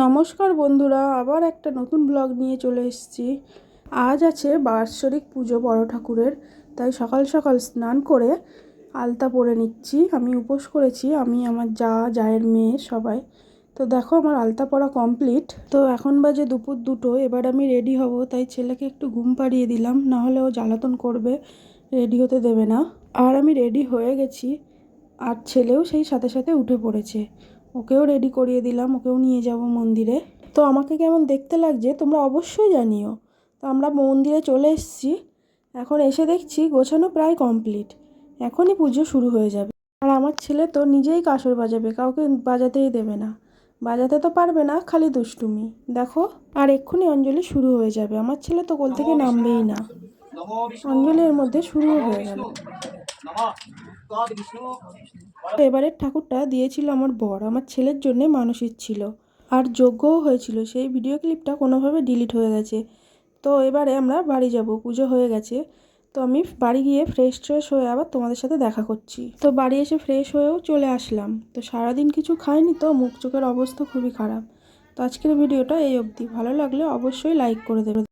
নমস্কার বন্ধুরা, আবার একটা নতুন ব্লগ নিয়ে চলে এসেছি। আজ আছে বাৎসরিক পুজো বড় ঠাকুরের, তাই সকাল সকাল স্নান করে আলতা পরে নিচ্ছি। আমি উপোস করেছি, আমি, আমার যা, জায়ের মেয়ে, সবাই। তো দেখো, আমার আলতা পরা কমপ্লিট তো এখন বাজে দুপুর দুটো, এবার আমি রেডি হব, তাই ছেলেকে একটু ঘুম পাড়িয়ে দিলাম, না হলে ও জ্বালাতন করবে রেডি হতে দেবে না। আর আমি রেডি হয়ে গেছি, আর ছেলেও সেই সাথে সাথে উঠে পড়েছে। ওকেও রেডি করিয়ে দিলাম, ওকেও নিয়ে যাব মন্দিরে। তো আমাকে কেমন দেখতে লাগছে তোমরা অবশ্যই জানিও। তো আমরা মন্দিরে চলে এসেছি, এখন এসে দেখছি গোছানো প্রায় কমপ্লিট এখনই পুজো শুরু হয়ে যাবে। আর আমার ছেলে তো নিজেই কাসর বাজাবে, কাউকে বাজাতেই দেবে না। বাজাতে তো পারবে না, খালি দুষ্টুমি। দেখো, আর এক্ষুনি অঞ্জলি শুরু হয়ে যাবে। আমার ছেলে তো কোল থেকে নামবেই না। অঞ্জলি এর মধ্যে শুরু হয়ে গেল। এবারের ঠাকুরটা দিয়েছিল আমার বর, আমার ছেলের জন্যে মানসিক ছিল। আর যোগ্যও হয়েছিল, সেই ভিডিও ক্লিপটা কোনোভাবে ডিলিট হয়ে গেছে। তো এবারে আমরা বাড়ি যাব, পুজো হয়ে গেছে। তো আমি বাড়ি গিয়ে ফ্রেশ ট্রেশ হয়ে আবার তোমাদের সাথে দেখা করছি। তো বাড়ি এসে ফ্রেশ হয়েও চলে আসলাম। তো সারাদিন কিছু খাইনি তো, মুখ চোখের অবস্থা খুবই খারাপ। তো আজকের ভিডিওটা এই অবধি। ভালো লাগলে অবশ্যই লাইক করে দেবে।